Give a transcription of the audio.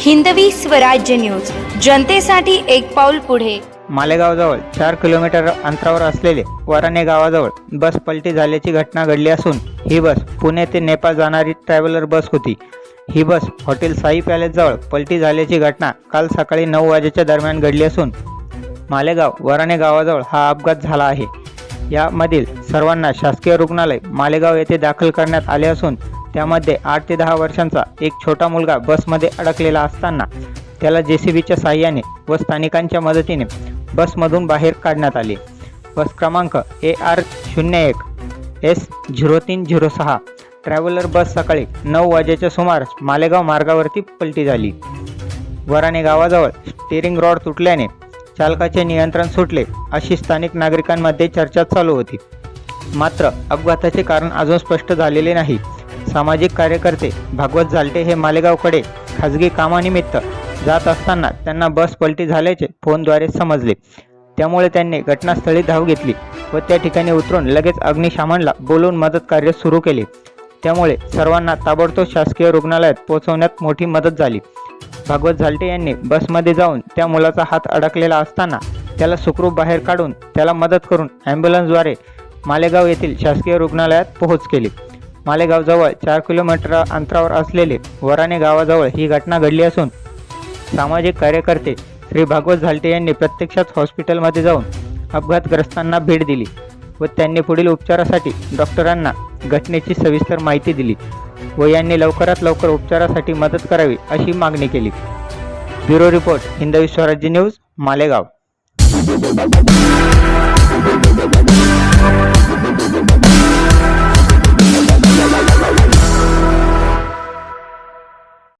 Hindavi Swarajya news. जनतेसाठी एक पाऊल पुढे. मालेगावजवळ चार किलोमीटर अंतरावर असलेले वराणे गावाजवळ बस पलटी झाल्याची घटना घडली असून ही बस पुणे ते नेपाळ जाणारी ट्रॅव्हलर बस होती. ही बस हॉटेल साई पॅलेसजवळ पलटी झाल्याची घटना काल सकाळी नऊ वाजेच्या दरम्यान घडली असून मालेगाव वराणे गावाजवळ हा अपघात झाला आहे. यामधील सर्वांना शासकीय रुग्णालय मालेगाव येथे दाखल करण्यात आले असून त्यामध्ये आठ ते दहा वर्षांचा एक छोटा मुलगा बसमध्ये अडकलेला असताना त्याला जे सी बीच्या साह्याने व स्थानिकांच्या मदतीने बसमधून बाहेर काढण्यात आले. बस क्रमांक ए आर शून्य एक एस झिरो तीन झिरो सहा ट्रॅव्हलर बस सकाळी नऊ वाजेच्या सुमारास मालेगाव मार्गावरती पलटी झाली. वराने गावाजवळ स्टेरिंग रॉड तुटल्याने चालकाचे नियंत्रण सुटले अशी स्थानिक नागरिकांमध्ये चर्चा चालू होती. मात्र अपघाताचे कारण अजून स्पष्ट झालेले नाही. सामाजिक कार्यकर्ते भागवत झालटे हे मालेगावकडे खाजगी कामानिमित्त जात असताना त्यांना बस पलटी झाल्याचे फोनद्वारे समजले. त्यामुळे त्यांनी घटनास्थळी धाव घेतली व त्या ठिकाणी उतरून लगेच अग्निशामनला बोलवून मदत कार्य सुरू केले. त्यामुळे सर्वांना ताबडतोब शासकीय रुग्णालयात पोहोचवण्यात मोठी मदत झाली. भागवत झालटे यांनी बसमध्ये जाऊन त्या मुलाचा हात अडकलेला असताना त्याला सुखरूप बाहेर काढून त्याला मदत करून ॲम्ब्युलन्सद्वारे मालेगाव येथील शासकीय रुग्णालयात पोहोच केली. मालेगावजवळ चार किलोमीटर अंतरावर असलेले वराने गावाजवळ ही घटना घडली असून सामाजिक कार्यकर्ते श्री भागवत झालटे यांनी प्रत्यक्षात हॉस्पिटलमध्ये जाऊन अपघातग्रस्तांना भेट दिली व त्यांनी पुढील उपचारासाठी डॉक्टरांना घटनेची सविस्तर माहिती दिली व यांनी लवकरात लवकर उपचारासाठी मदत करावी अशी मागणी केली. Bureau report Hindavi Swarajya news Malegaon.